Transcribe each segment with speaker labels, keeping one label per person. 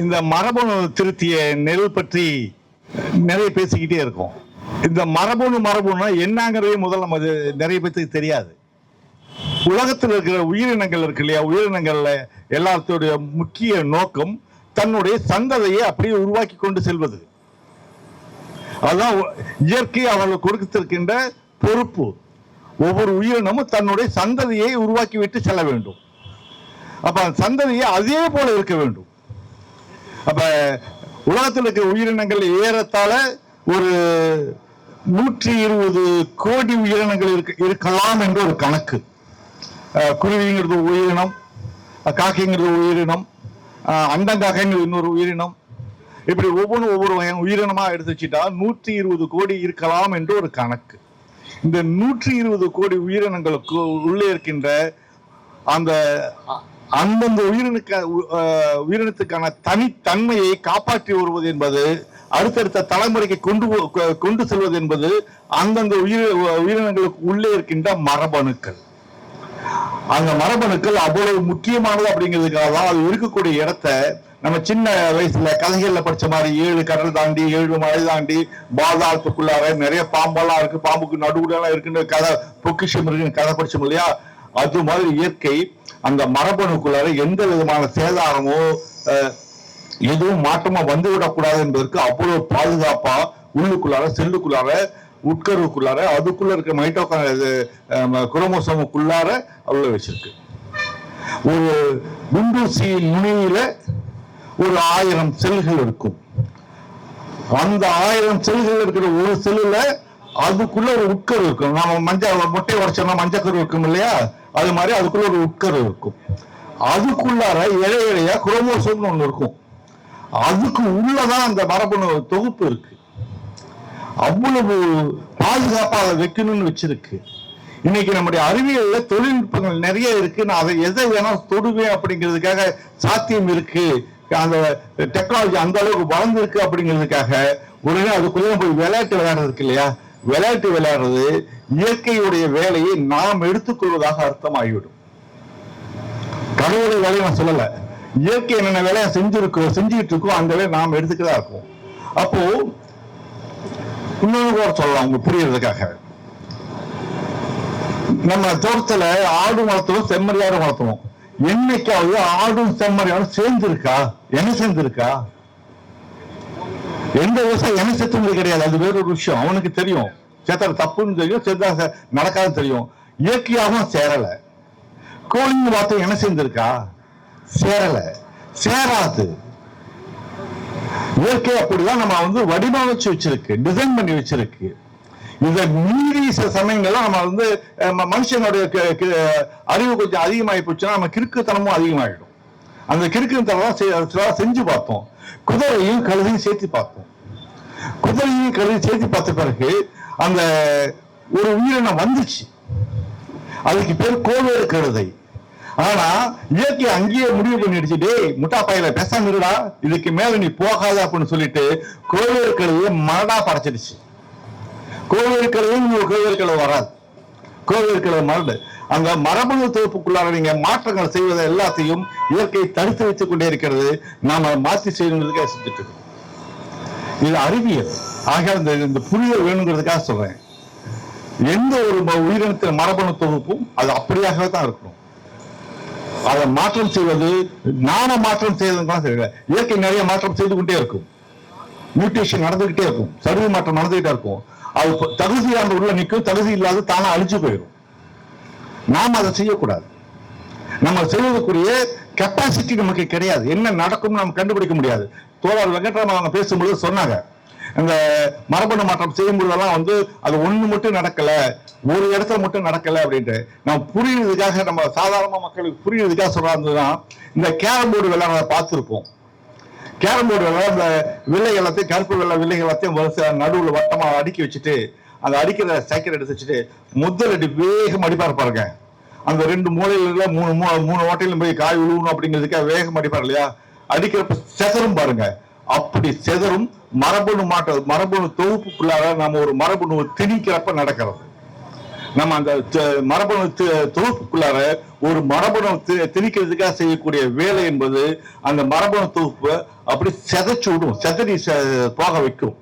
Speaker 1: இந்த மரபணு திருத்திய நெல் பற்றி நிறைய பேசிக்கிட்டே இருக்கும். இந்த மரபணு மரபணுனா என்னங்கிறதே முதல்ல நம்ம நிறைய பேத்துக்கு தெரியாது. உலகத்தில் இருக்கிற உயிரினங்கள் இருக்கு இல்லையா? உயிரினங்கள்ல எல்லாத்தோடைய முக்கிய நோக்கம் தன்னுடைய சந்ததியை அப்படியே உருவாக்கி கொண்டு செல்வது. அதான் இயற்கை அவர்கள் கொடுத்திருக்கின்ற பொறுப்பு. ஒவ்வொரு உயிரினமும் தன்னுடைய சந்ததியை உருவாக்கி விட்டு செல்ல வேண்டும். அப்ப அந்த சந்ததியை அதே போல இருக்க வேண்டும். அப்ப உலகத்தில் இருக்கிற உயிரினங்கள் ஏறத்தாழ ஒரு நூற்றி இருபது கோடி உயிரினங்கள் இருக்க இருக்கலாம் என்ற ஒரு கணக்கு. குருவிங்கிறது உயிரினம் காக்கைங்கிறது உயிரினம் அண்டங்காக்கைங்கிறது இன்னொரு உயிரினம். இப்படி ஒவ்வொன்றும் ஒவ்வொரு வகையான உயிரினமா எடுத்து வச்சுட்டா நூற்றி இருபது கோடி இருக்கலாம் என்று ஒரு கணக்கு. இந்த நூற்றி இருபது கோடி உயிரினங்களுக்கு உள்ளே இருக்கின்ற அந்த அந்தந்த உயிரினுக்க உயிரினத்துக்கான தனித்தன்மையை காப்பாற்றி வருவது என்பது அடுத்தடுத்த தலைமுறைக்கு கொண்டு கொண்டு செல்வது என்பது அந்தந்த உயிர் உயிரினங்களுக்கு உள்ளே இருக்கின்ற மரபணுக்கள். அந்த மரபணுக்கள் அவ்வளவு முக்கியமானது அப்படிங்கிறதுக்காக தான் அது இருக்கக்கூடிய இடத்த நம்ம சின்ன வயசுல கதைகள்ல படிச்ச மாதிரி ஏழு கடல் தாண்டி ஏழு மலை தாண்டி பாதாளத்துக்குள்ளார நிறைய பாம்பெல்லாம் இருக்கு. பாம்புக்கு நடுவுலாம் இருக்குன்னு கதை பொக்கிஷம் இருக்குன்னு கதை படிச்சோம் இல்லையா? அது மாதிரி இயற்கை அந்த மரபணுக்குள்ளார எந்த விதமான சேதாரமோ அஹ், எதுவும் மாற்றமா வந்து விடக்கூடாது என்பதற்கு அவ்வளவு பாதுகாப்பா உள்ளுக்குள்ளார செல்லுக்குள்ளார உட்கருவுக்குள்ளார அதுக்குள்ள இருக்க மைட்டோகா குரோமோசோமுக்குள்ளார அவ்வளவு வச்சிருக்கு. ஒரு குண்டூசி நுனியில ஒரு ஆயிரம் செல்கள் இருக்கும். அந்த ஆயிரம் செல்கள் இருக்கிற ஒரு செல்லுல அதுக்குள்ள ஒரு உட்கரு இருக்கும். நம்ம மஞ்சள் முட்டை உடைச்சோம்னா மஞ்சக்கரு இருக்கும் இல்லையா? அது மாதிரி அதுக்குள்ள ஒரு உட்கரு இருக்கும். அதுக்குள்ளார இழை இழையா குரோமோசோம்னு ஒண்ணு இருக்கும். அதுக்கு உள்ளதான் அந்த மரபணு தொகுப்பு இருக்கு. அவ்வளவு பாதுகாப்பா அதை வைக்கணும்னு வச்சிருக்கு. இன்னைக்கு நம்முடைய அறிவியல்ல தொழில்நுட்பங்கள் நிறைய இருக்கு. நான் அதை எதை வேணா தொடுவேன் அப்படிங்கிறதுக்காக சாத்தியம் இருக்கு. அந்த டெக்னாலஜி அந்த அளவுக்கு வளர்ந்துருக்கு அப்படிங்கிறதுக்காக உடனே அதுக்குள்ள போய் விளையாட்டு விளையாடுறதுக்கு இல்லையா? விளையாட்டு விளையாடுறது இயற்கையுடைய வேலையை நாம் எடுத்துக்கொள்வதாக அர்த்தமாகிவிடும். கடவுளுடைய வேலையை நான் சொல்லல. இயற்கை என்னென்ன வேலையை செஞ்சிருக்கோம் செஞ்சுக்கிட்டு இருக்கோம் அந்த வேலையை நாம் எடுத்துக்கதான் இருக்கும். அப்போ இன்னொரு கூட சொல்லலாம் உங்க புரியறதுக்காக. நம்ம தோட்டத்துல ஆடு வளர்த்தோம் செம்மறியாடு வளர்த்துவோம் என்னைக்காவது ஆடும் செம்மறியாடும் சேர்ந்து இருக்கா என்ன சேர்ந்திருக்கா? எந்த விவசாயம் என்ன செத்துனது கிடையாது. அது வேற ஒரு விஷயம். அவனுக்கு தெரியும். சேர்த்தா தப்புன்னு தெரியும் சேர்த்தா நடக்காதுன்னு தெரியும். இயற்கையாகவும் சேரல. கோழிங்க வார்த்தை என்ன செஞ்சிருக்கா? சேரல. சேராது. இயற்கை அப்படிதான் நம்ம வந்து வடிவமைச்சு வச்சிருக்கு டிசைன் பண்ணி வச்சிருக்கு. இதை மீறி சில சமயங்கள்ல நம்ம வந்து மனுஷனுடைய க- அறிவு கொஞ்சம் அதிகமாகி போச்சுன்னா நம்ம கிறுக்குத்தனமும் அதிகமாயிடும். அந்த கிறுக்குத்தனம் செஞ்சு பார்த்தோம். குதிரையும் கழுதையும் சேர்த்து பார்த்தோம். குதிரையும் கழுதையும் சேர்த்து பார்த்த பிறகு அந்த ஒரு உயிரினம் வந்துச்சு அதுக்கு பேர் கோவேறு கழுதை. ஆனா இயற்கை அங்கேயே முடிவு பண்ணிடுச்சு டேய் முட்டா பையில பேசாம இருடா இதுக்கு மேல நீ போகாத அப்படின்னு சொல்லிட்டு கோவேறு கழுதையை மரடா படைச்சிடுச்சு. கோவேறு கழுதையும் இன்னொரு கோவேறு கழுவை வராது. கோவேறு கழுவை மரடு. அந்த மரபணு தொகுப்புக்குள்ளார நீங்க மாற்றங்கள் செய்வதை எல்லாத்தையும் இயற்கை தடுத்து வைத்துக் கொண்டே இருக்கிறது. நாம மாற்றி செய்யணுங்கிறதுக்காக செஞ்சுட்டு இது அறிவியல். ஆக இந்த இந்த புரிதல் வேணுங்கிறதுக்காக சொல்றேன். எந்த ஒரு உயிரினத்தின் மரபணு தொகுப்பும் அது அப்படியாகவே தான் இருக்கணும் அதை மாற்றம் செய்வது நாம மாற்றம் செய்வதுதான் தெரியல இயற்கை நிறைய மாற்றம் செய்து கொண்டே இருக்கும். மியூட்டேஷன் நடந்துகிட்டே இருக்கும். சருவி மாற்றம் நடந்துகிட்டே இருக்கும். அது தகுதி அந்த உள்ள நிற்கும். தகுதி இல்லாத தானா அழிஞ்சு போயிடும் நாம் அதை செய்யக்கூடாது. நம்ம செய்வதற்குரிய கெப்பாசிட்டி நமக்கு கிடையாது. என்ன நடக்கும்னு நம்ம கண்டுபிடிக்க முடியாது. தோழர் வெங்கட்ராமன் அவங்க பேசும்பொழுது சொன்னாங்க. இந்த மரபணு மாற்றம் செய்யும்போதெல்லாம் வந்து அது ஒண்ணு மட்டும் நடக்கல ஒரு இடத்துல மட்டும் நடக்கல அப்படின்ட்டு. நம்ம புரியுறதுக்காக நம்ம சாதாரண மக்களுக்கு புரியுறதுக்காக சொல்றாருன்னா இந்த கேரம் போர்டு விளையாட பார்த்துருப்போம். கேரம் போர்டு விளையாட அந்த வில்லை எல்லாத்தையும் கருப்பு வெள்ளை வில்லை எல்லாத்தையும் வரிசை நடுவில் வட்டமாக அடுக்கி வச்சுட்டு அந்த அடிக்கிற சைக்கிள் எடுத்து வச்சுட்டு முதல் அடி வேகம் அடிப்பார் பாருங்க அந்த ரெண்டு மூலையில மூணு மூ- மூணு ஓட்டையிலும் போய் காய் விழுவணும் அப்படிங்கிறதுக்காக வேகம் அடிப்பார் இல்லையா? அடிக்கிறப்ப செசரும் பாருங்க. அப்படி செதறும் மரபணு மாற்ற மரபணு தொகுப்புக்குள்ளார நம்ம ஒரு மரபணு திணிக்கிறப்ப நடக்கிறது. நம்ம அந்த மரபணு தொகுப்புக்குள்ளார ஒரு மரபணு திணிக்கிறதுக்காக செய்யக்கூடிய வேலை என்பது அந்த மரபணு தொகுப்பை அப்படி செதைச்சு விடும் செதறி போக வைக்கும்.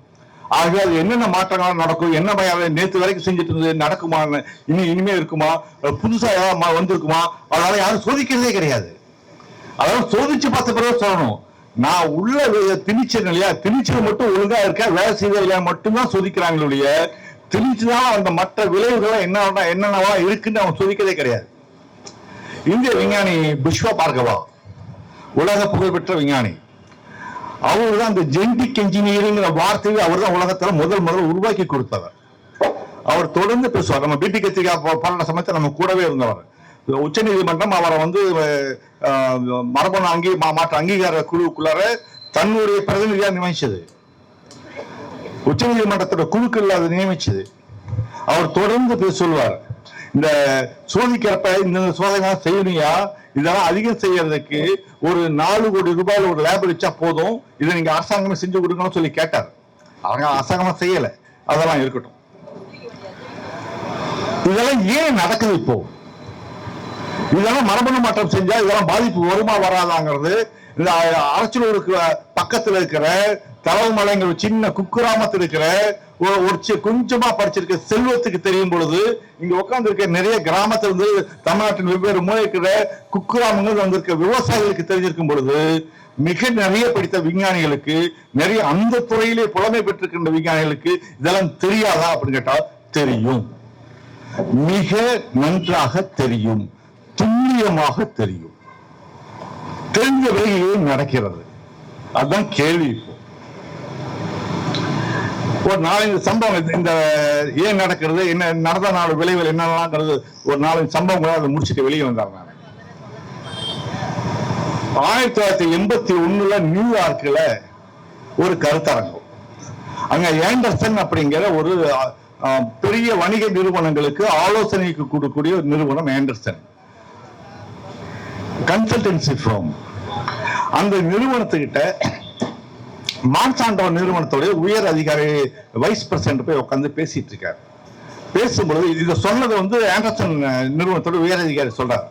Speaker 1: ஆகவே அது என்னென்ன மாற்றங்கள் நடக்கும் என்ன மாதிரி நேற்று வரைக்கும் செஞ்சுட்டு இருந்தது நடக்குமா இனி இனிமே இருக்குமா புதுசா ஏதாவது மா- வந்திருக்குமா அதனால யாரும் சோதிக்கிறதே கிடையாது. அதாவது சோதிச்சு பார்த்த பிறகு சொல்லணும். நான் உள்ள திணிச்சேன் இல்லையா? திணிச்சது மட்டும் ஒழுங்கா இருக்க? வேலை செய்தது இல்லையா? மட்டும்தான் சோதிக்கிறாங்களுடைய திணிச்சுதான் அந்த மற்ற விளைவுகள் என்ன என்னென்னவா இருக்குன்னு அவன் சோதிக்கதே கிடையாது. இந்திய விஞ்ஞானி பிஷ்வா பார்கவா உலக புகழ்பெற்ற விஞ்ஞானி. அவர் தான் அந்த ஜெனடிக் இன்ஜினியரிங் வார்த்தையை அவர் தான் உலகத்துல முதல் முதல் உருவாக்கி கொடுத்தவர். அவர் தொடர்ந்து பேசுவார். நம்ம பிடி கத்திரிக்கா போராட்ட சமயத்தில் நம்ம கூடவே இருந்தவர். உச்ச நீதிமன்றம் அவரை வந்து மரபணு அங்கீ மா- மாற்ற அங்கீகார குழுவுக்குள்ளார தன்னுடைய பிரதிநிதியா நியமிச்சது. உச்ச நீதிமன்றத்தோட குழுக்கள் அதை நியமிச்சது. அவர் தொடர்ந்து சொல்வார் இந்த சோதிக்கிறப்ப இந்த சோதனை செய்யணுயா இதெல்லாம் அதிகம் செய்யறதுக்கு ஒரு நாலு கோடி ரூபாயில ஒரு லேப் வச்சா போதும் இதை நீங்க அரசாங்கமே செஞ்சு கொடுக்கணும்னு சொல்லி கேட்டார். அவங்க அரசாங்கமா செய்யல அதெல்லாம் இருக்கட்டும். இதெல்லாம் ஏன் நடக்குது இப்போ? இதெல்லாம் மரபணு மாற்றம் செஞ்சா இதெல்லாம் பாதிப்பு வருமா வராதாங்கிறது இந்த அரசலூருக்கு பக்கத்துல இருக்கிற தலவமலைங்கிற சின்ன குக்கிராமத்தில் இருக்கிற ஒரு ஒரு கொஞ்சமா படிச்சிருக்க செல்வத்துக்கு தெரியும் பொழுது இங்க உட்கார்ந்து இருக்க நிறைய கிராமத்துல இருந்து தமிழ்நாட்டின் வெவ்வேறு மூலை இருக்கிற குக்கிராமங்கள் வந்திருக்க விவசாயிகளுக்கு தெரிஞ்சிருக்கும் பொழுது மிக நிறைய படித்த விஞ்ஞானிகளுக்கு நிறைய அந்த துறையிலே புலமை பெற்றிருக்கின்ற விஞ்ஞானிகளுக்கு இதெல்லாம் தெரியாதா அப்படின்னு கேட்டால் தெரியும். மிக நன்றாக தெரியும். துல்லியமாக தெரியும். தெரிஞ்ச பிறகு ஏன் நடக்கிறது? அதுதான் கேள்வி இப்போ. ஒரு நாலஞ்சு சம்பவம் இந்த- ஏன் நடக்கிறது என்ன நடந்த நாலு விளைவுகள் என்னென்னலாங்கிறது ஒரு நாலஞ்சு சம்பவங்களை அதை முடிச்சுட்டு வெளியே வந்தார் நான். ஆயிரத்தி தொள்ளாயிரத்தி எண்பத்தி ஒண்ணுல நியூயார்க்ல ஒரு கருத்தரங்கம். அங்க ஏண்டர்சன் அப்படிங்கிற ஒரு அஹ், பெரிய வணிக நிறுவனங்களுக்கு ஆலோசனைக்கு கொடுக்கக்கூடிய ஒரு நிறுவனம் ஏண்டர்சன். கன்சல்டன்சி ஃபார்ம் அந்த நிறுவனத்துக்கிட்ட மான்சாண்டோ நிறுவனத்துடைய உயர் அதிகாரி வைஸ் பிரசிடண்ட் போய் உட்காந்து பேசிட்டு இருக்காரு. பேசும்பொழுது இதை சொன்னது வந்து ஆண்டர்சன் நிறுவனத்தோட உயர் அதிகாரி சொல்றார்.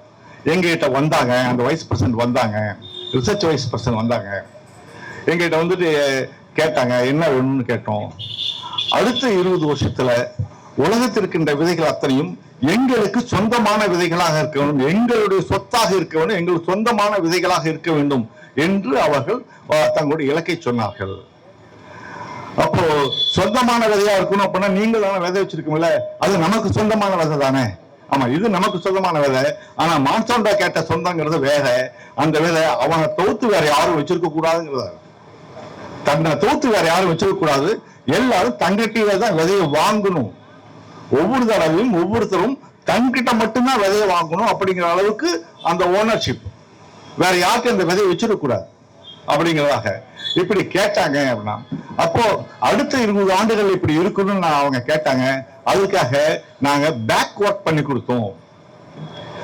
Speaker 1: எங்ககிட்ட வந்தாங்க அந்த வைஸ் பிரசிடண்ட் வந்தாங்க ரிசர்ச் வைஸ் பர்சன் வந்தாங்க. எங்ககிட்ட வந்துட்டு கேட்டாங்க என்ன வேணும்னு கேட்டோம். அடுத்த இருபது வருஷத்துல உலகத்தில் இருக்கின்ற விதைகள் அத்தனையும் எங்களுக்கு சொந்தமான விதைகளாக இருக்க வேண்டும். எங்களுடைய சொத்தாக இருக்க வேண்டும். எங்களுக்கு சொந்தமான விதைகளாக இருக்க வேண்டும் என்று அவர்கள் தங்களுடைய இலக்கை சொன்னார்கள். அப்போ சொந்தமான விதையா இருக்கணும் அப்படின்னா நீங்கள் தானே விதை வச்சிருக்கோம்ல அது நமக்கு சொந்தமான விதை தானே? ஆமா இது நமக்கு சொந்தமான விதை. ஆனா மான்சாண்டா கேட்ட சொந்தங்கிறது வேற. அந்த விதை அவனை தோத்து வேற யாரும் வச்சிருக்க கூடாதுங்கிறத? தன்னை தோத்து வேற யாரும் வச்சிருக்க கூடாது. எல்லாரும் தங்கட்டியில தான் விதையை வாங்கணும். ஒவ்வொரு தடவையும் ஒவ்வொருத்தரும் தன்கிட்ட மட்டும்தான் விதையை வாங்கணும் அப்படிங்கிற அளவுக்கு அந்த ஓனர்ஷிப் வேற யாருக்கும் அந்த விதையை வச்சிடக்கூடாது அப்படிங்கிறதாக. இப்படி கேட்டாங்க அப்படின்னா அப்போ அடுத்த இருபது ஆண்டுகள் இப்படி இருக்கணும்னு நான் அவங்க கேட்டாங்க. அதுக்காக நாங்க பேக் ஒர்க் பண்ணி கொடுத்தோம்.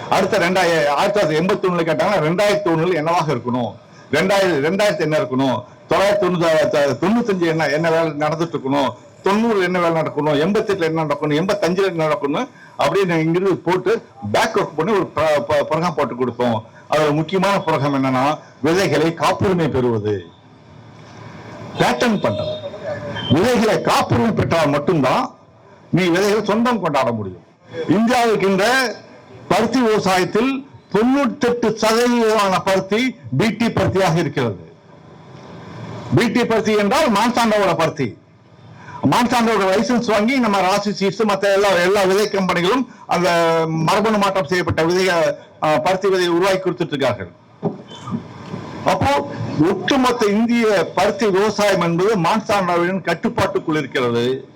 Speaker 1: அடுத்த ரெண்டாயிரம் ஆயிரத்தி தொள்ளாயிரத்தி எண்பத்தி ஒண்ணுல கேட்டாங்கன்னா ரெண்டாயிரத்தி ஒண்ணுல என்னவாக இருக்கணும்? ரெண்டாயிரம் ரெண்டாயிரத்தி என்ன இருக்கணும்? தொள்ளாயிரத்தி தொண்ணூத்தி தொண்ணூத்தஞ்சு என்ன என்ன வேலை நடந்துட்டு இருக்கணும்? தொண்ணூறு என்ன வேலை நடக்கணும் எண்பத்தி எட்டுல என்ன நடக்கணும் எண்பத்தஞ்சுல என்ன நடக்கணும் அப்படின்னு இங்கிருந்து போட்டு பேக் ஒர்க் பண்ணி ஒரு புரகம் போட்டு கொடுத்தோம் அதோட முக்கியமான புரகம் என்னன்னா விதைகளை காப்புரிமை பெறுவது. பேட்டன் பண்றது. விதைகளை காப்புரிமை பெற்றால் மட்டும்தான் நீ விதைகளை சொந்தம் கொண்டாட முடியும். இந்தியாவுக்கின்ற பருத்தி விவசாயத்தில் தொண்ணூத்தி எட்டு சதவீதமான பருத்தி பிடி பருத்தியாக இருக்கிறது. பிடி பருத்தி என்றால் மான்சாண்டோட பருத்தி. மான்சாண்டோட லைசன்ஸ் வாங்கி நம்ம ராசி சீட்ஸ் மற்ற எல்லா எல்லா விதை கம்பெனிகளும் அந்த மரபணு மாற்றம் செய்யப்பட்ட விதைய பருத்தி விதையை உருவாக்கி கொடுத்துட்டு இருக்கார்கள் அப்போ ஒட்டுமொத்த இந்திய பருத்தி விவசாயம் என்பது மான்சாண்டோவின் கட்டுப்பாட்டுக்குள் இருக்கிறது.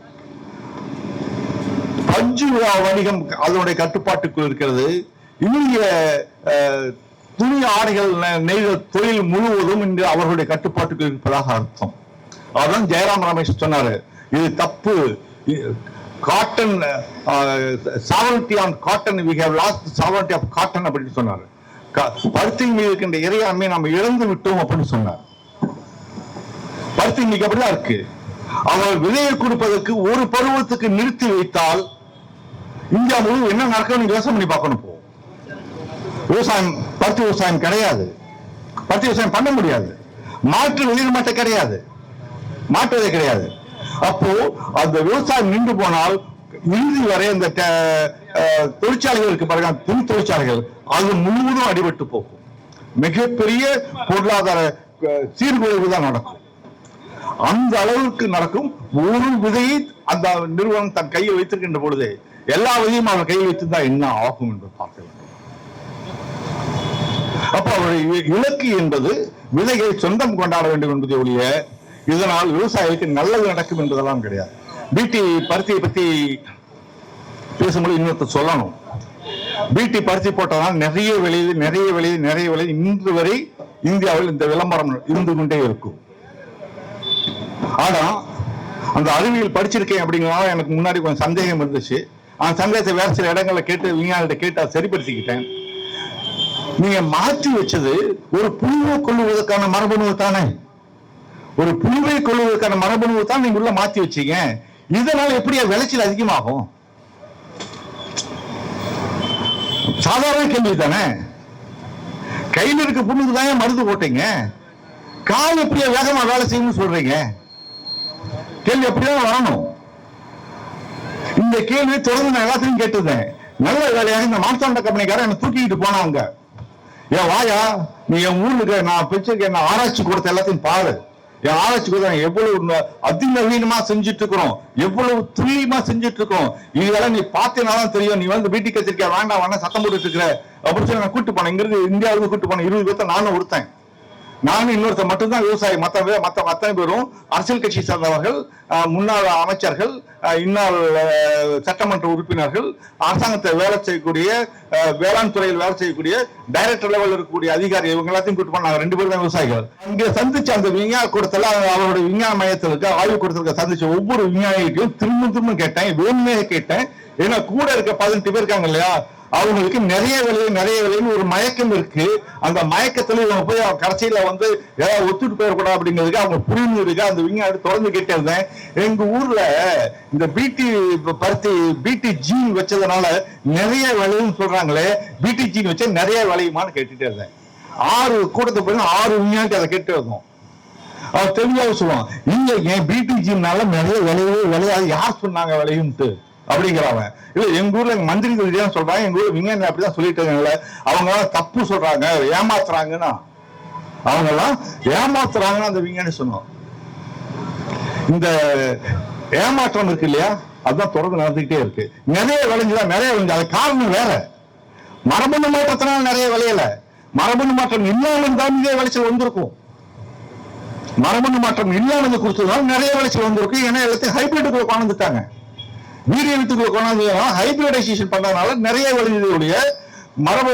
Speaker 1: பஞ்சு வணிகம் அதனுடைய கட்டுப்பாட்டுக்குள் இருக்கிறது. இந்திய துணி ஆடைகள் நெ- நெய்தல் தொழில் முழுவதும் இன்று அவர்களுடைய கட்டுப்பாட்டுக்குள் இருப்பதாக அர்த்தம். அதான் ஜெயராம் ரமேஷ் சொன்னாரு. இது தப்பு. Cotton sovereignty on cotton we have lost sovereignty of cotton அப்படின்னு சொன்னாரு. பருத்தின் மீது இருக்கின்ற இறையாண்மையை நம்ம இழந்து விட்டோம் அப்படின்னு சொன்னார். பருத்தி இன்னைக்கு அப்படிதான் இருக்கு அவர் விலையை கொடுப்பதற்கு ஒரு பருவத்துக்கு நிறுத்தி வைத்தால் இந்தியா முழு என்ன நடக்கணும் யோசனை பண்ணி பார்க்கணும் போ. விவசாயம் பருத்தி விவசாயம் கிடையாது. பருத்தி விவசாயம் பண்ண முடியாது. மாற்று வெளியில் மாட்டே கிடையாது. மாற்றுவதே கிடையாது. அப்போ அந்த விவசாயம் நின்று போனால் இறுதி வரை இந்த தொழிற்சாலைகள் இருக்கு பாருங்க துணி தொழிற்சாலைகள் அது முழுவதும் அடிபட்டு போகும். மிகப்பெரிய பொருளாதார சீர்குலைவு தான் நடக்கும். அந்த அளவுக்கு நடக்கும். ஒரு விதையை அந்த நிறுவனம் தன் கையில் வைத்திருக்கின்ற பொழுது எல்லா விதையும் அவர் கையில் வைத்திருந்தா என்ன ஆகும் என்று பார்க்க வேண்டும். அப்ப அவருடைய இலக்கு என்பது விதையை சொந்தம் கொண்டாட வேண்டும் என்பதை ஒழிய இதனால் விவசாயிகளுக்கு நல்லது நடக்கும் என்பதெல்லாம் கிடையாது. பிடி பருத்தியை பத்தி பேசும்போது இன்னொருத்தர் சொல்லணும். பிடி பருத்தி போட்டதால் நிறைய விளையுது நிறைய விளையுது நிறைய விளையுது. இன்று வரை இந்தியாவில் இந்த விளம்பரம் இருந்து கொண்டே இருக்கும். ஆனா அந்த அறிவியல் படிச்சிருக்கேன் அப்படிங்கிறனால எனக்கு முன்னாடி கொஞ்சம் சந்தேகம் இருந்துச்சு. அந்த சந்தேகத்தை வேற சில இடங்கள்ல கேட்டு விஞ்ஞானிகிட்ட கேட்டு அதை சரிப்படுத்திக்கிட்டேன். நீங்க மாற்றி வச்சது ஒரு புழுவை கொள்ளுவதற்கான மரபணு தானே ஒரு புழுவை கொள்வதற்கான மரபணுவை தான் நீங்க உள்ள மாத்தி வச்சீங்க. இதனால எப்படியா விளைச்சல் அதிகமாகும்? சாதாரண கேள்வி தானே? கையில் இருக்க புண்ணுக்கு தான் மருந்து போட்டீங்க? கால் எப்படியா வேகமா வேலை செய்யணும்னு சொல்றீங்க? கேள்வி எப்படிதான் வரணும். இந்த கேள்வி தொடர்ந்து நான் எல்லாத்தையும் கேட்டிருந்தேன். நல்ல வேலையாக இந்த மார்த்தாண்ட கம்பெனிக்காரன் என்ன தூக்கிக்கிட்டு போனாங்க ஏன் வாயா? நீ என் ஊருக்கு நான் பிடிச்சிருக்க என்ன ஆராய்ச்சி கொடுத்த எல்லாத்தையும் பாரு. ஆராய்ச்சி கொடுத்த எவ்வளவு அதிநவீனமா செஞ்சுட்டு இருக்கிறோம் எவ்வளவு துல்லியமா செஞ்சுட்டு இருக்கோம் இதெல்லாம் நீ பார்த்தேனாதான் தெரியும். நீ வந்து வீட்டுக்கு வச்சிருக்க வேண்டாம் வேண்டாம் சத்தம் போட்டுட்டு இருக்கிற. அப்படின்னு சொல்லி நான் கூட்டு போனேன். இங்கிருந்து இந்தியாவுக்கு கூட்டு போனேன். இருபது பேர்த்த நானும் ஒருத்தன். நானும் இன்னொருத்தர் மட்டும்தான் விவசாயி. மத்த மற்ற மத்த அத்தனை பேரும் அரசியல் கட்சி சார்ந்தவர்கள் முன்னாள் அமைச்சர்கள் இன்னால் சட்டமன்ற உறுப்பினர்கள் அரசாங்கத்தை வேலை செய்யக்கூடிய வேளாண் துறையில் வேலை செய்யக்கூடிய டைரக்டர் லெவலில் இருக்கக்கூடிய அதிகாரி இவங்க எல்லாத்தையும் கூட்டு போனாங்க. ரெண்டு பேரும் தான் விவசாயிகள். இங்கே சந்திச்ச அந்த விஞ்ஞான கூடத்தில் அவருடைய விஞ்ஞான மையத்தில் இருக்க ஆய்வு கூடத்தில் சந்திச்ச ஒவ்வொரு விஞ்ஞானிகிட்டையும் திரும்ப திரும்ப கேட்டேன். வேணுமே கேட்டேன். ஏன்னா கூட இருக்க பதினெட்டு பேர் இருக்காங்க இல்லையா? அவங்களுக்கு நிறைய விலை நிறைய விலைன்னு ஒரு மயக்கம் இருக்கு. அந்த மயக்கத்துல இவங்க போய் அவன் கடைசியில வந்து ஏதாவது ஒத்துட்டு போயிடக்கூடாது அப்படிங்கிறதுக்கு அவங்க புரிஞ்சு இருக்கு அந்த விஞ்ஞானி தொடர்ந்து கேட்டிருந்தேன் எங்க ஊர்ல இந்த பிடி பருத்தி பிடி ஜீன் வச்சதுனால நிறைய விளையும்னு சொல்றாங்களே பிடி ஜீன் வச்சா நிறைய விளையுமான்னு கேட்டுட்டே இருந்தேன். ஆறு கூட்டத்தை போய் ஆறு விஞ்ஞானி அதை கேட்டு இருந்தோம் அவர் தெளிவாக சொல்லுவான் இல்ல ஏன் பிடி ஜீன்னால நிறைய விளையவே விளையாது யார் சொன்னாங்க விளையும்ட்டு அப்படிங்கிறவன் இல்ல எங்க ஊர்ல மந்திரி தான் சொல்றாங்க எங்க ஊர்ல விஞ்ஞானி அப்படிதான் சொல்லிட்டு இருக்காங்கல்ல அவங்க எல்லாம் தப்பு சொல்றாங்க ஏமாத்துறாங்கன்னா. அவங்க எல்லாம் ஏமாத்துறாங்கன்னு அந்த விஞ்ஞானி சொன்னோம். இந்த ஏமாற்றம் இருக்கு இல்லையா? அதுதான் தொடர்ந்து நடந்துகிட்டே இருக்கு. நிறைய விளைஞ்சுதான் நிறைய விளைஞ்சு. அது காரணம் வேற. மரபணு மாற்றத்தினால நிறைய விளையல. மரபணு மாற்றம் இல்லாமல் தான் இதே விளைச்சல் வந்திருக்கும். மரபணு மாற்றம் இல்லாமல் கொடுத்ததுனால நிறைய விளைச்சல் வந்திருக்கு. ஏன்னா எல்லாத்தையும் ஹைபிரிட்டுக்குள்ள கொண்டு வந்துட்டாங்க. வீரியத்துக்குள்ள கொண்டாந்து ஹைபிரிடைசேஷன் பண்ணதுனால நிறைய விளைஞ்சதுடைய மரபு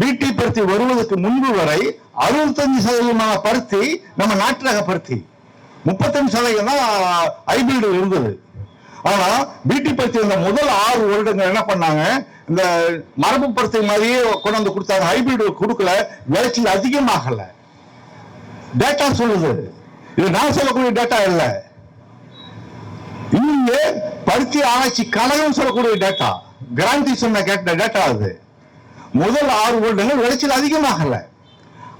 Speaker 1: பிடி பருத்தி வருவதற்கு முன்பு வரை அறுபத்தஞ்சு சதவீதமான பருத்தி நம்ம நாட்டு ரக பருத்தி. முப்பத்தஞ்சு சதவீதம் தான் ஹைபிரிட் இருந்தது. ஆனா பிடி பருத்தி வந்த முதல் ஆறு வருடங்கள் என்ன பண்ணாங்க? இந்த மரபு பருத்தி மாதிரியே கொண்டு வந்து கொடுத்தாங்க. ஹைபிரிட் கொடுக்கல விளைச்சல் அதிகமாகல. டேட்டா சொல்லுது. இது நான் சொல்லக்கூடிய டேட்டா இல்லை இங்கே பருத்தி ஆராய்ச்சி கழகம் சொல்லக்கூடிய டேட்டா கிராந்தி சொன்ன கேட்ட டேட்டா அது. முதல் ஆறு வருடங்கள் விளைச்சல் அதிகமாகல.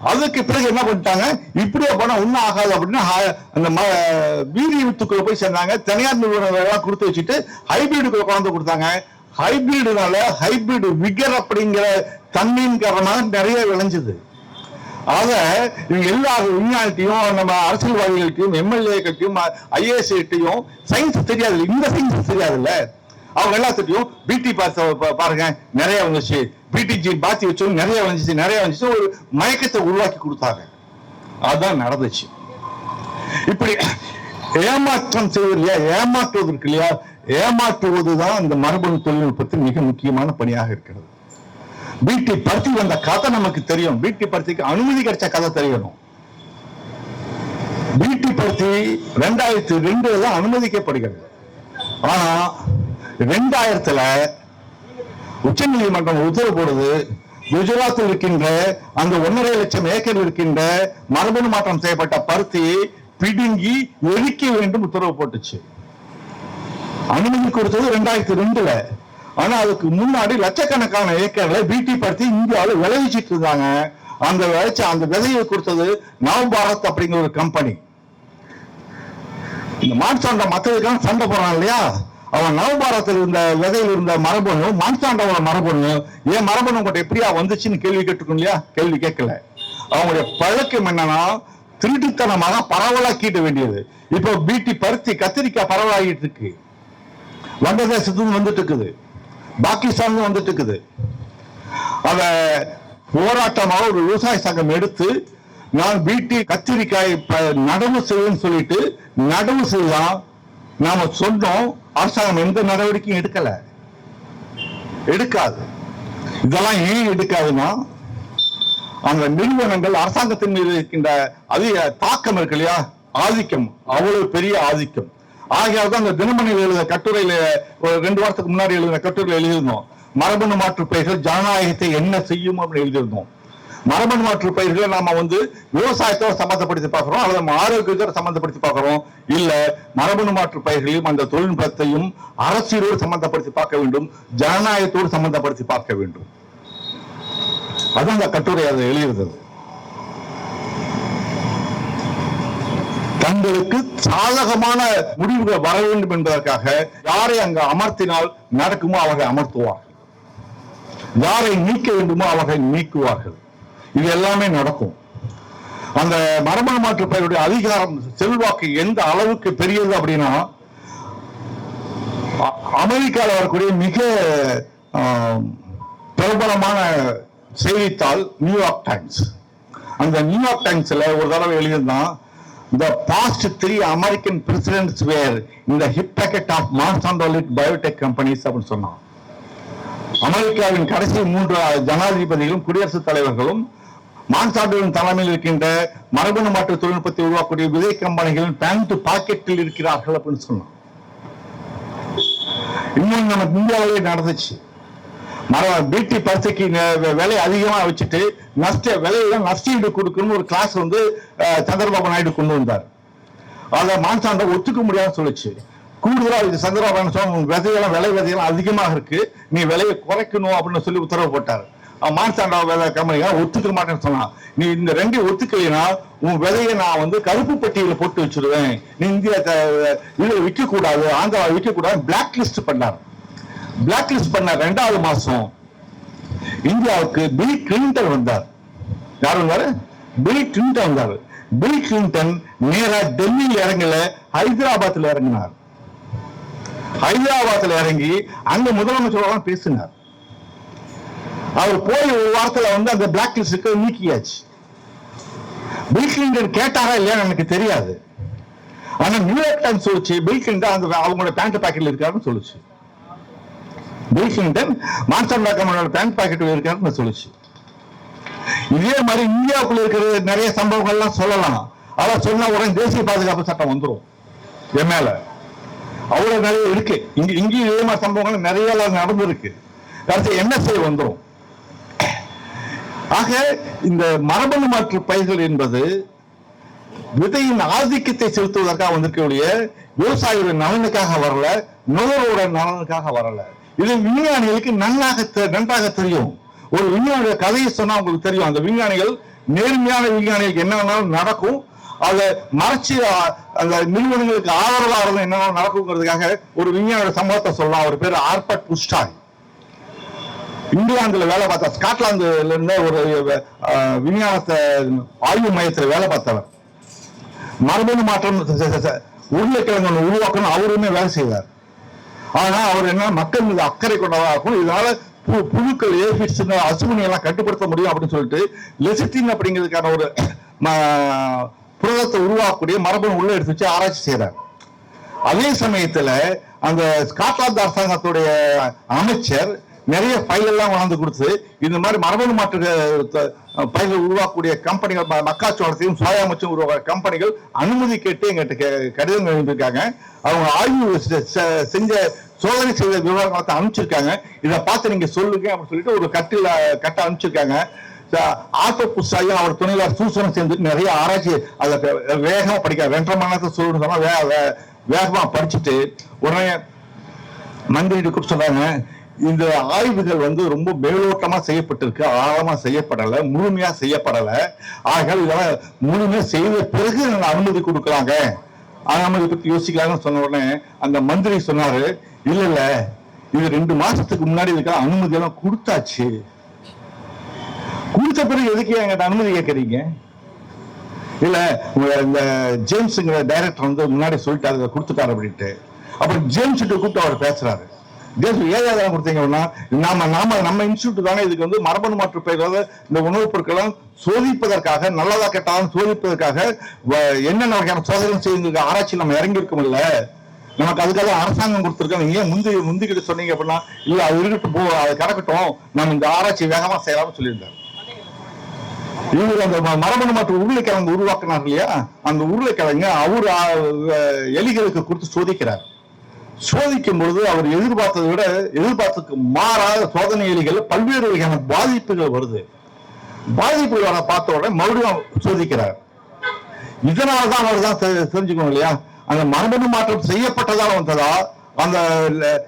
Speaker 1: அதுக்கு பிறகு என்ன பண்ணிட்டாங்க? இப்படியே போனா ஒன்றும் ஆகாது அப்படின்னு அந்த ம- வித்துக்குள்ள போய் சேர்ந்தாங்க. தனியார் நிறுவனங்களெல்லாம் கொடுத்து வச்சுட்டு ஹைபிரிடுக்குள்ள கொண்டு கொடுத்தாங்க. ஹைபிரிடுனால ஹைபிரிட் விகர் அப்படிங்கிற தன்மையின் காரணமாக நிறைய விளைஞ்சது. ஆக இவங்க எல்லா விஞ்ஞானத்தையும் நம்ம அரசியல்வாதிகளுக்கும் எம்எல்ஏக்கிட்டையும் ஐஏஎஸ் கிட்டையும் சயின்ஸ் தெரியாது இந்த சயின்ஸ் தெரியாதுல்ல. அவங்க எல்லாத்துட்டையும் பிடி பார்த்து பாருங்க நிறைய வந்துச்சு. பிடிஜி பாத்தி வச்சோம் நிறைய வந்துச்சு நிறைய வந்துச்சு. ஒரு மயக்கத்தை உருவாக்கி கொடுத்தாங்க. அதான் நடந்துச்சு. இப்படி ஏமாற்றம் செய்வது இல்லையா? ஏமாற்றுவதற்கு இல்லையா? ஏமாற்றுவதுதான் இந்த மரபணு தொழில்நுட்பத்தில் மிக முக்கியமான பணியாக இருக்கிறது. பிடி பருத்தி வந்த கதை நமக்கு தெரியும். பிடி பருத்திக்கு அனுமதி கிடைச்ச கதை தெரியணும். பிடி பருத்தி ரெண்டாயிரத்தி ரெண்டுல அனுமதிக்கப்படுகிறது. ஆனா ரெண்டாயிரத்துல உச்ச நீதிமன்றம் உத்தரவு போடுது குஜராத்தில் இருக்கின்ற அந்த ஒன்றரை லட்சம் ஏக்கர் இருக்கின்ற மரபணு மாற்றம் செய்யப்பட்ட பருத்தி பிடுங்கி எரிக்க வேண்டும் உத்தரவு போட்டுச்சு. அனுமதி கொடுத்தது ரெண்டாயிரத்தி ரெண்டுல. ஆனா அதுக்கு முன்னாடி லட்சக்கணக்கான ஏக்கர்ல பிடி பருத்தி இந்தியாவில் விளைவிச்சிட்டு இருந்தாங்க. அந்த விளைச்ச அந்த விதையை கொடுத்தது நவபாரத் அப்படிங்கிற ஒரு கம்பெனி இந்த மான்சாண்டா மக்களுக்கெல்லாம் சண்டை போறான் இல்லையா? அவன் நவபாரத்தில் இருந்த விதையில் இருந்த மரபணு மான்சாண்டாவோட மரபணு ஏன் மரபணு உங்கள்கிட்ட எப்படியா வந்துச்சுன்னு கேள்வி கேட்டுக்கணும் இல்லையா? கேள்வி கேட்கல. அவங்களுடைய பழக்கம் என்னன்னா திருட்டுத்தனமாக கீட்ட வேண்டியது. இப்போ பீட்டி பருத்தி கத்திரிக்காய் பரவலாகிட்டு இருக்கு. வங்கதேசத்துக்கு வந்துட்டு இருக்குது. பாகிஸ்தான் வந்துட்டு இருக்குது அத போராட்டமாக ஒரு விவசாய சங்கம் எடுத்து நான் வீட்டில் கத்திரிக்காய் நடவு செய்யணும்னு சொல்லிட்டு நடவு செய்யலாம் நாம சொன்னோம் அரசாங்கம் எந்த நடவடிக்கையும் எடுக்கல. எடுக்காது. இதெல்லாம் ஏன் எடுக்காதுன்னா அந்த நிறுவனங்கள் அரசாங்கத்தின் மீது இருக்கின்ற அதிக தாக்கம் இருக்கு இல்லையா? ஆதிக்கம். அவ்வளவு பெரிய ஆதிக்கம். ஆகையால் தான் அந்த தினமணியில் எழுத கட்டுரையில ஒரு ரெண்டு வாரத்துக்கு முன்னாடி எழுதின கட்டுரையில் எழுதியிருந்தோம் மரபணு மாற்று பயிர்கள் ஜனநாயகத்தை என்ன செய்யும் அப்படின்னு எழுதியிருந்தோம். மரபணு மாற்று பயிர்களை நாம வந்து விவசாயத்தோட சம்பந்தப்படுத்தி பார்க்கிறோம் அல்லது நம்ம ஆரோக்கியத்தோட சம்பந்தப்படுத்தி பார்க்கிறோம். இல்ல மரபணு மாற்று பயிர்களையும் அந்த தொழில்நுட்பத்தையும் அரசியலோடு சம்பந்தப்படுத்தி பார்க்க வேண்டும் ஜனநாயகத்தோடு சம்பந்தப்படுத்தி பார்க்க வேண்டும். அதான் அந்த கட்டுரை அதை எழுதியிருந்தது. தங்களுக்கு சாதகமான முடிவுகள் வர வேண்டும் என்பதற்காக யாரை அங்கு அமர்த்தினால் நடக்குமோ அவர்கள் அமர்த்துவார்கள். யாரை நீக்க வேண்டுமோ அவர்கள் நீக்குவார்கள். இது எல்லாமே நடக்கும். அந்த மரபணு மாற்று பயிருடைய அதிகாரம் செல்வாக்கு எந்த அளவுக்கு பெரியது அப்படின்னா அ- அமெரிக்காவில் வரக்கூடிய மிக பிரபலமான செய்தித்தாள் நியூயார்க் டைம்ஸ். அந்த நியூயார்க் டைம்ஸ்ல ஒரு தடவை எழுதியிருந்தான் the past three American presidents were in the hip pocket of Monsanto led biotech companies அப்படின்னு சொன்னான் அமெரிக்காவின் கடைசி மூன்று ஜனாதிபதிகளும் குடியரசுத் தலைவர்களும் மான்சாண்டோவின் தலைமையில் இருக்கின்ற மரபணு மாற்று தொழில்நுட்பத்தை உருவாக்கக்கூடிய விதை கம்பெனிகளின் பேண்ட் பாக்கெட்டில் இருக்கிறார்கள் அப்படின்னு சொன்னான் இன்னும் நம்ம இந்தியாவிலே நடந்துச்சு. மர பிடி பரிசைக்கு விலை அதிகமா வச்சுட்டு நஷ்ட விலையில நஷ்டீடு கொடுக்கணும்னு ஒரு கிளாஸ் வந்து சந்திரபாபு நாயுடு கொண்டு வந்தார். அதை மான்சாண்டம் ஒத்துக்க முடியாதுன்னு சொல்லிச்சு. கூடுதலாக இது சந்திரபாபு நாயுடு உன் விதையெல்லாம் விலை விதையெல்லாம் அதிகமாக இருக்கு. நீ விலையை குறைக்கணும் அப்படின்னு சொல்லி உத்தரவு போட்டார். மான்சாண்டா மான்சாண்டோ விதை ஒத்துக்க மாட்டேன்னு சொன்னான். நீ இந்த ரெண்டையும் ஒத்துக்கலைன்னா உன் விதையை நான் வந்து கருப்பு பெட்டியில போட்டு வச்சிருவேன். நீ இந்தியா த- விற்கக்கூடாது விற்க விற்கக்கூடாது விற்க பிளாக் லிஸ்ட் பண்ணார். பிளாக் லிஸ்ட் பண்ண ரெண்டாவது மாசம் இந்தியாவுக்கு பில் கிளின்டன் வந்தார். யார் வந்தாரு? பில் கிளின்டன் வந்தார். பில் கிளின்டன் நேரா டெல்லியில் இறங்கல ஹைதராபாத்ல இறங்கினார். ஹைதராபாத்தில் இறங்கி அங்க முதலமைச்சரோட பேசினார். அவர் போய் ஒரு வாரத்துல வந்து அந்த பிளாக் லிஸ்டுக்கு நீக்கியாச்சு. பில் கிளின்டன் கேட்டாரா இல்லையான்னு எனக்கு தெரியாது. ஆனா நியூயார்க் டைம்ஸ் சொல்லிச்சு பில் கிளின்டன் அந்த அவங்களோட பேண்ட் பாக்கெட்ல இருக்காருன்னு சொல்லுச்சு. பில் கிளின்டன் மான்சன் கமலோட பேண்ட் பாக்கெட் இருக்காருன்னு சொல்லுச்சு. இதே மாதிரி இந்தியாவுக்குள்ள இருக்கிற நிறைய சம்பவங்கள்லாம் சொல்லலாம். அதான் சொன்ன உடனே தேசிய பாதுகாப்பு சட்டம் வந்துரும். என் மேல. அவ்வளவு நிறைய இருக்கு. இங்க இங்கேயும் இதே மாதிரி சம்பவங்கள் நிறைய நடந்திருக்கு. அடுத்து என்எஸ்ஐ வந்துரும். ஆக இந்த மரபணு மாற்று பயிர்கள் என்பது விதையின் ஆதிக்கத்தை செலுத்துவதற்காக வந்திருக்கக்கூடிய விவசாயிகளின் நலனுக்காக வரல நுகர்வோட நலனுக்காக வரல. இது விஞ்ஞானிகளுக்கு நன்றாக தெ- நன்றாக தெரியும். ஒரு விஞ்ஞானிய கதையை சொன்னா உங்களுக்கு தெரியும். அந்த விஞ்ஞானிகள் நேர்மையான விஞ்ஞானிகளுக்கு என்ன வேணாலும் நடக்கும். அதை மறைச்சி அந்த நிறுவனங்களுக்கு ஆதரவாக இருந்தால் என்ன வேணாலும் நடக்குங்கிறதுக்காக ஒரு விஞ்ஞானியோட சம்பவத்தை சொல்லலாம். அவர் பேர் ஆர்பட் புஸ்டாய் இங்கிலாந்துல வேலை பார்த்தா ஸ்காட்லாந்துல இருந்த ஒரு விஞ்ஞானத்தை ஆய்வு மையத்துல வேலை பார்த்தவர். மரபணு மாற்றம் உருளைக்கிழங்கு உருவாக்கணும் அவருமே வேலை செய்வார் ஆனா அவர் என்ன மக்கள் மீது அக்கறை கொண்டதாகும் இதனால பு- புழுக்கள் ஏபிட்ஸ் அசுமணி எல்லாம் கட்டுப்படுத்த முடியும் அப்படின்னு சொல்லிட்டு லெசிட்டின் அப்படிங்கிறதுக்கான ஒரு ம- புரதத்தை உருவாக்கக்கூடிய மரபணு உள்ள எடுத்து வச்சு ஆராய்ச்சி செய்யறார் அதே சமயத்துல அந்த ஸ்காட்லாந்து அரசாங்கத்துடைய அமைச்சர் நிறைய ஃபைல் எல்லாம் வளர்ந்து கொடுத்து இந்த மாதிரி மரபணு மாற்று த- பயிர்கள் உருவாக்கக்கூடிய கம்பெனிகள் ம- மக்காச்சோளத்தையும் சோயா மச்சும் உருவாக்குற கம்பெனிகள் அனுமதி கேட்டு எங்கிட்ட கே- கடிதம் எழுதியிருக்காங்க. அவங்க ஆய்வு செஞ்ச சோதனை செய்த விவரங்களை அனுப்பிச்சிருக்காங்க. இதை பார்த்து நீங்க சொல்லுங்க அப்படின்னு சொல்லிட்டு ஒரு கட்டில கட்ட அனுப்பிச்சிருக்காங்க. ஆட்டோ புஸ்தாயும் அவர் துணையில சூசனம் சேர்ந்து நிறைய ஆராய்ச்சி அதை வேகமா படிக்க வென்ற மணி நேரத்தை சொல்லணும்னு சொன்னா வே- வே- வேகமா படிச்சுட்டு உடனே மந்திரி கூப்பிட்டு சொன்னாங்க இந்த ஆய்வுகள் வந்து ரொம்ப மேலோட்டமா செய்யப்பட்டிருக்கு ஆழமா செய்யப்படலை முழுமையா செய்யப்படலை. ஆகையால் இதெல்லாம் முழுமையா செய்த பிறகு அனுமதி கொடுக்கலாங்க. அனுமதி பத்தி யோசிக்கலாம்னு சொன்ன உடனே அந்த மந்திரி சொன்னாரு இல்ல இல்ல இது ரெண்டு மாசத்துக்கு முன்னாடி இதுக்கெல்லாம் அனுமதி எல்லாம் கொடுத்தாச்சு. கொடுத்த பிறகு எதுக்கு என்கிட்ட அனுமதி கேட்கறீங்க? இல்ல உங்க இந்த ஜேம்ஸ்ங்கிற டைரக்டர் வந்து முன்னாடி சொல்லிட்டாரு இதை கொடுத்துட்டாரு அப்படின்ட்டு. அப்புறம் ஜேம்ஸ் கிட்ட கூப்பிட்டு அவர் பேசுறாரு. ஜேம்ஸ் ஏதாவது கொடுத்தீங்கன்னா நாம நாம நம்ம இன்ஸ்டியூட் தானே இதுக்கு வந்து மரபணு மாற்று பயிராக இந்த உணவுப் பொருட்களும் சோதிப்பதற்காக நல்லதா கெட்டாலும் சோதிப்பதற்காக வ- என்னென்ன வகையான சோதனை செய்யுங்க ஆராய்ச்சி நம்ம இறங்கி இல்லை? நமக்கு அதுக்காக அரசாங்கம் கொடுத்துருக்கோம் நீங்க ஏன் முந்தி முந்திக்கிட்ட சொன்னீங்க அப்படின்னா இல்ல அது இருக்கட்டும் போ அது கிடக்கட்டும். நம்ம இந்த ஆராய்ச்சி வேகமா செய்யலாம்னு சொல்லியிருந்தாரு. இவர் அந்த ம- மரபணு மாற்று உருளைக்கிழங்கு உருவாக்குனார் இல்லையா? அந்த உருளைக்கிழங்கு அவர் எலிகளுக்கு கொடுத்து சோதிக்கிறார். சோதிக்கும் பொழுது அவர் எதிர்பார்த்ததை விட எதிர்பார்த்ததுக்கு மாறாத சோதனை எலிகள் பல்வேறு வகையான பாதிப்புகள் வருது. பாதிப்புகள் வர பார்த்த உடனே மறுபடியும் சோதிக்கிறார். இதனால தான் அவர் தான் தெரிஞ்சுக்கணும் இல்லையா? அந்த மரபணு மாற்றம் செய்யப்பட்டதால் வந்ததா? அந்த லெ-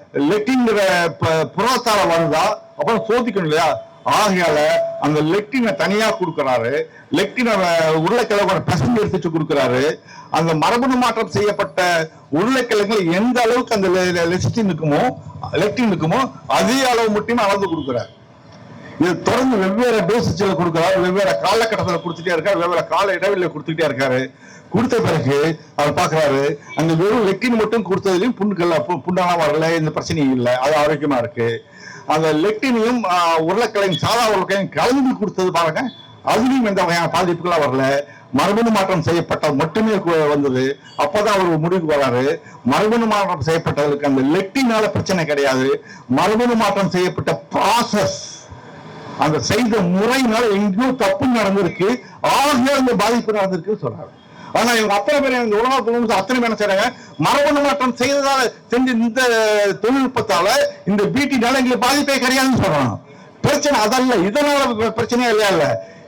Speaker 1: புறத்தால வருதா அப்புறம் சோதிக்கணும் இல்லையா? ஆகையால அந்த லெக்டினை தனியா கொடுக்கறாரு. லெக்டினை உருளைக்கிழங்கு பசங்க எடுத்து வச்சு கொடுக்கறாரு. அந்த மரபணு மாற்றம் செய்யப்பட்ட உருளைக்கிழங்குல எந்த அளவுக்கு அந்த லெஸ்டின் இருக்குமோ லெக்டின் இருக்குமோ அதே அளவு மட்டுமே அளந்து கொடுக்குறாரு. இது தொடர்ந்து வெவ்வேறு டோசேஜ்ல கொடுக்குறாரு. வெவ்வேறு காலகட்டத்தில் கொடுத்துட்டே இருக்காரு. வெவ்வேறு கால இடைவெளியில் கொடுத்துட்டே இருக்காரு. கொடுத்த பிறகு அவர் பாக்குறாரு அந்த வெறும் லெக்கின் மட்டும் கொடுத்ததுலயும் புண்ணுகள் பு- வரல எந்த பிரச்சனையும் இல்லை. அது ஆரோக்கியமா இருக்கு. அந்த லெக்டினையும் ஆஹ், உருளைக்கிழங்கு சாதா உருளைக்கிழங்கு கலந்து கொடுத்தது பாருங்க. அதுலயும் எந்த வகையான பாதிப்புகளா வரல. மரபணு மாற்றம் செய்யப்பட்டால் மட்டுமே வந்தது. அப்பதான் அவர் முடிவுக்கு வராரு மரபணு மாற்றம் செய்யப்பட்டதுக்கு அந்த லெக்டினால பிரச்சனை கிடையாது. மரபணு மாற்றம் செய்யப்பட்ட ப்ராசஸ் அந்த செய்த முறையினால எங்கேயோ தப்பு நடந்திருக்கு. ஆகிய அந்த பாதிப்பு நடந்திருக்கு சொல்றாரு. ஆனா இவங்க அத்தனை பேர் இந்த உலக குழுமத்தை அத்தனை பேர் செய்யறாங்க செய்றாங்க. மரபணு மாற்றம் செய்ததால செஞ்ச இந்த தொழில்நுட்பத்தால இந்த பீட்டினால எங்களுக்கு பாதிப்பே கிடையாதுன்னு சொல்றாங்க. பிரச்சனை அதல்ல. இதனால பிரச்சனையே இல்லையா இல்ல?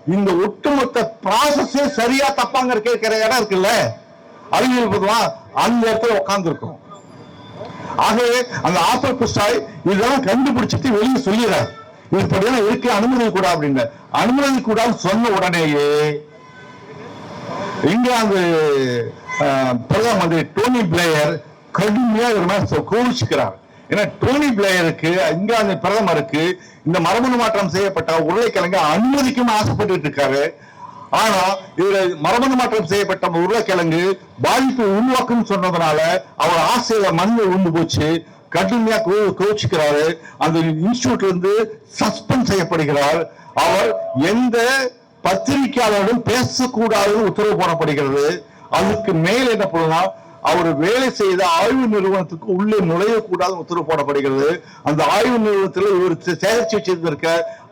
Speaker 1: இந்த ஒட்டுமொத்த ப்ராசஸே சரியா தப்பாங்க இருக்கிற இடம் இருக்குல்ல? அறிவியல் பொதுவா அந்த இடத்துல உட்கார்ந்துருக்கும் ஆகவே அந்த ஆப்பர் புஸ்டாய் இதெல்லாம் கண்டுபிடிச்சிட்டு வெளியே சொல்லிடுறார். இப்படியெல்லாம் இருக்கு அனுமதி கூட அப்படின்னு அனுமதி கூடாதுன்னு சொன்ன உடனேயே இங்கிலாந்து அஹ், பிரதம மந்திரி டோனி பிளேயர் கடுமையாக ஒரு மாதிரி கோவிச்சுக்கிறார் ஏன்னா டோனி பிளேயருக்கு இங்கிலாந்து பிரதமருக்கு இந்த மரபணு மாற்றம் செய்யப்பட்ட உருளைக்கிழங்கு அனுமதிக்கும் ஆசைப்பட்டு இருக்காரு. ஆனா இதுல மரபணு மாற்றம் செய்யப்பட்ட உருளைக்கிழங்கு பாதிப்பு உருவாக்கும் சொன்னதுனால அவர் ஆசையில மண் உண்டு போச்சு. கடுமையா கோவிச்சுக்கிறாரு அந்த இன்ஸ்டியூட்ல இருந்து சஸ்பெண்ட் செய்யப்படுகிறார். அவர் எந்த பத்திரிகையாளரும் பேசக்கூடாதுன்னு உத்தரவு போடப்படுகிறது. அதுக்கு மேல் என்ன பண்ணலாம் அவர் வேலை செய்த ஆய்வு நிறுவனத்துக்கு உள்ளே நுழையக்கூடாது உத்தரவு போடப்படுகிறது. அந்த ஆய்வு நிறுவனத்தில் இவர் சேகரிச்சு வச்சிருந்திருக்க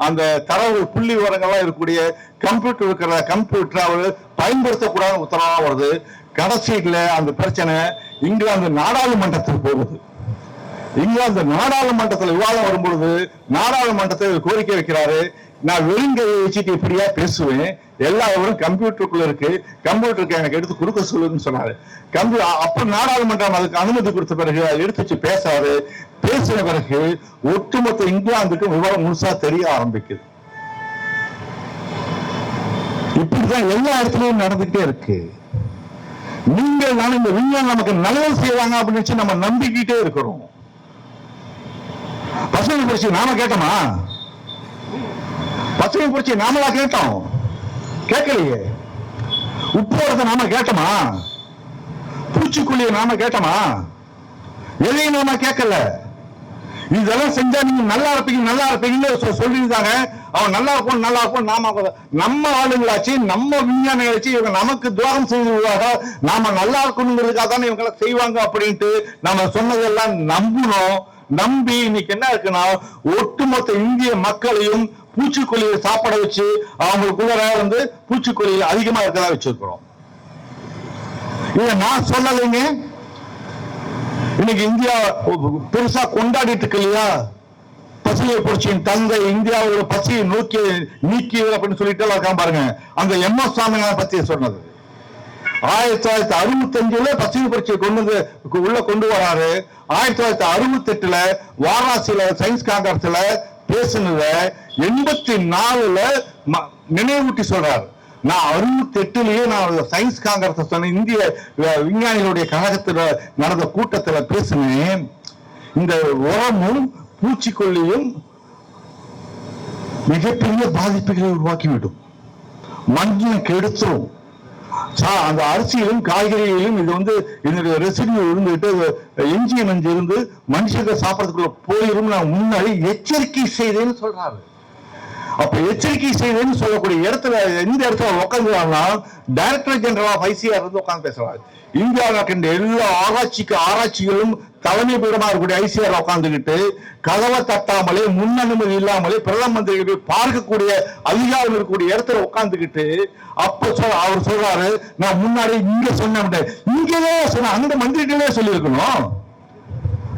Speaker 1: அந்த தரவு புள்ளி விவரங்கள்லாம் இருக்கக்கூடிய கம்ப்யூட்டர் இருக்கிற கம்ப்யூட்டர் அவர் பயன்படுத்தக்கூடாதுன்னு உத்தரவாக வருது. கடைசியில் அந்த பிரச்சனை இங்கிலாந்து நாடாளுமன்றத்துக்கு போகுது. இங்கிலாந்து நாடாளுமன்றத்தில் விவாதம் வரும்பொழுது நாடாளுமன்றத்தில் கோரிக்கை வைக்கிறாரு. நான் வெறுங்கையை வச்சுட்டு இப்படியா பேசுவேன்? எல்லா இவரும் கம்ப்யூட்டருக்குள்ள இருக்கு. கம்ப்யூட்டருக்கு எனக்கு எடுத்து கொடுக்க சொல்லுன்னு சொன்னாரு. கம்ப்யூ அப்ப நாடாளுமன்றம் அதுக்கு அனுமதி கொடுத்த பிறகு அதை எடுத்து வச்சு பேசாரு. பேசின பிறகு ஒட்டுமொத்த இங்கிலாந்துக்கும் விவரம் முழுசா தெரிய ஆரம்பிக்குது. இப்படிதான் எல்லா இடத்துலயும் நடந்துகிட்டே இருக்கு. நீங்கள் நானும் இந்த விஞ்ஞானம் நமக்கு நல்லது செய்வாங்க அப்படின்னு நம்ம நம்பிக்கிட்டே இருக்கிறோம். பசங்க பேசி நாம கேட்டோமா? பசுமை புரட்சி நாமளா கேட்டோம். கேட்கலையே. உப்பு நாம கேட்டோமா? பூச்சிக்கொல்லியை நாம கேட்டோமா? எதையும் நாம கேட்கல. இதெல்லாம் செஞ்சா நீங்க நல்லா இருப்பீங்க நல்லா இருப்பீங்கன்னு சொல்லியிருந்தாங்க. அவன் நல்லா இருக்கும் நல்லா இருக்கும் நாம கூட- நம்ம ஆளுங்களாச்சு நம்ம விஞ்ஞானிகளாச்சு இவங்க நமக்கு துரோகம் செய்வதாக நாம நல்லா இருக்கணுங்கிறதுக்காக தானே இவங்க செய்வாங்க அப்படின்ட்டு நம்ம சொன்னதெல்லாம் நம்பணும் நம்பி இன்னைக்கு என்ன இருக்குன்னா ஒட்டுமொத்த இந்திய மக்களையும் பூச்சிக்கொல்லியை சாப்பிட வச்சு அவங்களுக்குள்ள வந்து பூச்சிக்கொல்லி அதிகமா இருக்கதா வச்சிருக்கிறோம். இதை நான் சொல்லலைங்க. இன்னைக்கு இந்தியா பெருசா கொண்டாடிட்டு இருக்கு இல்லையா? பசியை புரட்சியின் தந்தை இந்தியாவோட பசியை நோக்கி நீக்கி அப்படின்னு சொல்லிட்டு எல்லாம் இருக்கான் பாருங்க. அந்த எம் எஸ் சுவாமிநாதன் பத்தி சொன்னது. ஆயிரத்தி தொள்ளாயிரத்தி அறுபத்தி அஞ்சுல பசிமை புரட்சியை கொண்டு வந்து உள்ள கொண்டு வராரு. ஆயிரத்தி தொள்ளாயிரத்தி அறுபத்தி எட்டுல வாரணாசியில சயின்ஸ் காங்கிரஸ்ல பேசுனத எண்பத்தி நாலுல ம- நினைவூட்டி சொல்றாரு. நான் அறுபத்தி எட்டுலயே நான் சயின்ஸ் காங்கிரஸ் சொன்ன இந்திய விஞ்ஞானிகளுடைய கழகத்துல நடந்த கூட்டத்துல பேசினேன். இந்த உரமும் பூச்சிக்கொல்லியும் மிகப்பெரிய பாதிப்புகளை உருவாக்கிவிடும் மண்ணை கெடுத்துரும். அந்த அரிசியிலும் காய்கறிகளிலும் இது வந்து என்னுடைய ரெசிடியூ இருந்துகிட்டு எஞ்சிய நஞ்சு இருந்து மனுஷங்க சாப்பிடறதுக்குள்ள போயிரும். நான் முன்னாடி எச்சரிக்கை செய்தேன்னு சொல்றாரு. அப்ப எச்சரிக்கை செய்தேன்னு சொல்லக்கூடிய இடத்துல எந்த இடத்துல உட்காந்துறாங்கன்னா டைரக்டர் ஜெனரல் ஆஃப் ஐசிஆர் இருந்து உட்காந்து பேசுறாரு. இந்தியாவில் இருக்கின்ற எல்லா ஆராய்ச்சிக்கு ஆராய்ச்சிகளும் தலைமை பீடமா இருக்கக்கூடிய ஐசிஆர் உட்காந்துக்கிட்டு கதவை தட்டாமலே முன் அனுமதி இல்லாமலே பிரதம மந்திரி போய் பார்க்கக்கூடிய அதிகாரம் இருக்கக்கூடிய இடத்துல உட்காந்துக்கிட்டு அப்ப சொல் அவர் சொல்றாரு நான் முன்னாடி இங்க சொன்னேன் இங்கவே சொன்ன அந்த மந்திரிகளே சொல்லியிருக்கணும்.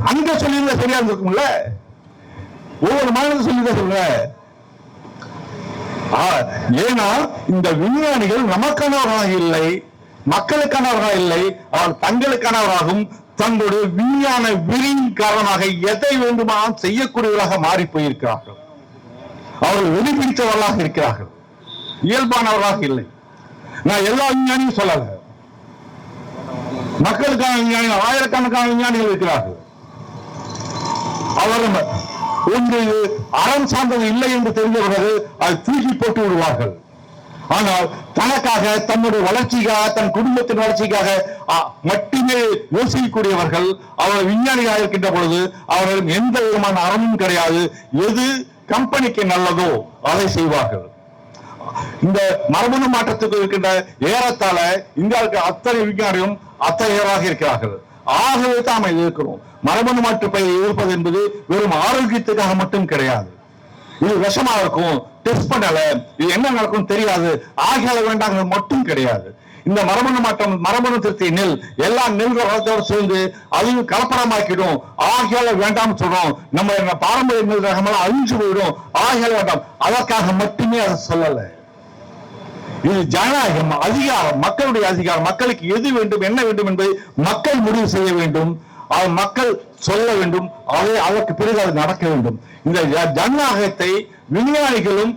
Speaker 1: அங்க சொல்லியிருந்தா சரியா இருந்திருக்கும்ல? ஒவ்வொரு மாநிலத்தை சொல்லிதான் சொல்லுங்க. ஆ, ஏன்னா இந்த விஞ்ஞானிகள் நமக்கானவர்களாக இல்லை. மக்களுக்கானவர்களாக இல்லை அவர் தங்களுக்கானவராகவும் தங்களுடைய விஞ்ஞான விரியின் காரணமாக எதை வேண்டுமானாலும் செய்யக்கூடியவர்களாக மாறி போயிருக்கிறார்கள் அவர்கள் வெளிப்பிடித்தவர்களாக இருக்கிறார்கள். இயல்பானவர்களாக இல்லை. நான் எல்லா விஞ்ஞானியும் சொல்லல. மக்களுக்கான விஞ்ஞானிகள் ஆயிரக்கணக்கான விஞ்ஞானிகள் இருக்கிறார்கள். அவர் ஒன்று அறம் சார்ந்தது இல்லை என்று தெரிந்த பிறகு அதை தூக்கி போட்டு விடுவார்கள். ஆனால் தனக்காக தன்னுடைய வளர்ச்சிக்காக தன் குடும்பத்தின் வளர்ச்சிக்காக மட்டுமே யோசிக்கக்கூடியவர்கள் அவர் விஞ்ஞானிகளாக இருக்கின்ற பொழுது அவர்களும் எந்த விதமான அறமும் கிடையாது. எது கம்பெனிக்கு நல்லதோ அதை செய்வார்கள். இந்த மரபணு மாற்றத்துக்கு இருக்கின்ற ஏறத்தாழ இந்தியாவுக்கு அத்தனை விஞ்ஞானியும் அத்தகையராக இருக்கிறார்கள். ஆகவே தான் நாம் இருக்கிறோம் மரபணு மாற்று பயிர் இருப்பது என்பது வெறும் ஆரோக்கியத்துக்காக மட்டும் கிடையாது. இது விஷமா இருக்கும். டெஸ்ட் பண்ணல. இது என்ன நடக்கும் தெரியாது. ஆகியால வேண்டாங்கிறது மட்டும் கிடையாது. இந்த மரபணு மாற்றம் மரபணு திருத்தி நெல் எல்லா நெல்கள் வளர்த்தோடு சேர்ந்து அதையும் கலப்படமாக்கிடும். ஆகியால வேண்டாம் சொல்றோம். நம்ம பாரம்பரிய நெல் ரகமெல்லாம் அழிஞ்சு போயிடும். ஆகியால வேண்டாம். அதற்காக மட்டுமே அதை சொல்லலை. இது ஜனநாயகம் அதிகாரம் மக்களுடைய அதிகாரம். மக்களுக்கு எது வேண்டும் என்ன வேண்டும் என்பதை மக்கள் முடிவு செய்ய வேண்டும். மக்கள் சொல்ல வேண்டும். அதை அதற்கு பிறகு அது நடக்க வேண்டும். இந்த ஜனநாயகத்தை விஞ்ஞானிகளும்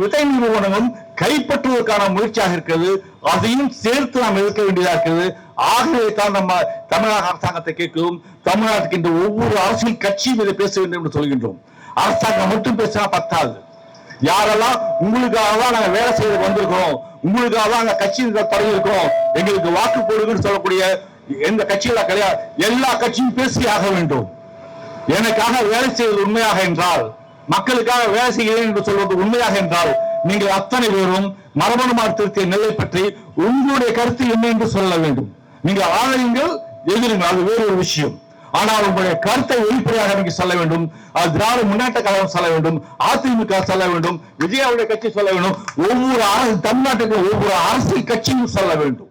Speaker 1: விதை நிறுவனமும் கைப்பற்றுவதற்கான முயற்சியாக இருக்கிறது. அதையும் சேர்த்து நாம் எதிர்க்க வேண்டியதாக இருக்கிறது. ஆகவே தான் நம்ம தமிழக அரசாங்கத்தை கேட்கிறோம். தமிழ்நாட்டுக்கு இந்த ஒவ்வொரு அரசியல் கட்சியும் இதை பேச வேண்டும் என்று சொல்கின்றோம். அரசாங்கம் மட்டும் பேசினா பத்தாது. யாரெல்லாம் உங்களுக்காக தான் நாங்க வேலை செய்ய வந்திருக்கிறோம் உங்களுக்காக தான் நாங்க கட்சி தொடங்கி எங்களுக்கு வாக்கு போடுங்கன்னு சொல்லக்கூடிய எந்த கட்சியில கிடையாது. எல்லா கட்சியும் பேசி ஆக வேண்டும். எனக்காக வேலை செய்வது உண்மையாக என்றால் மக்களுக்காக வேலை செய்கிறேன் என்று சொல்வது உண்மையாக என்றால் நீங்கள் அத்தனை பேரும் மரபணு மாற்றத்திய நிலை பற்றி உங்களுடைய கருத்து என்ன என்று சொல்ல வேண்டும். நீங்கள் ஆதரிங்கள் எதிருங்கள் அது வேறு ஒரு விஷயம். ஆனால் உங்களுடைய கருத்தை வெளிப்படையாக நீங்க சொல்ல வேண்டும். அது திராவிட முன்னேற்ற கழகம் சொல்ல வேண்டும் அதிமுக சொல்ல வேண்டும் விஜயாவுடைய கட்சி சொல்ல வேண்டும் ஒவ்வொரு அரசு தமிழ்நாட்டுக்கு ஒவ்வொரு அரசியல் கட்சியும் சொல்ல வேண்டும்.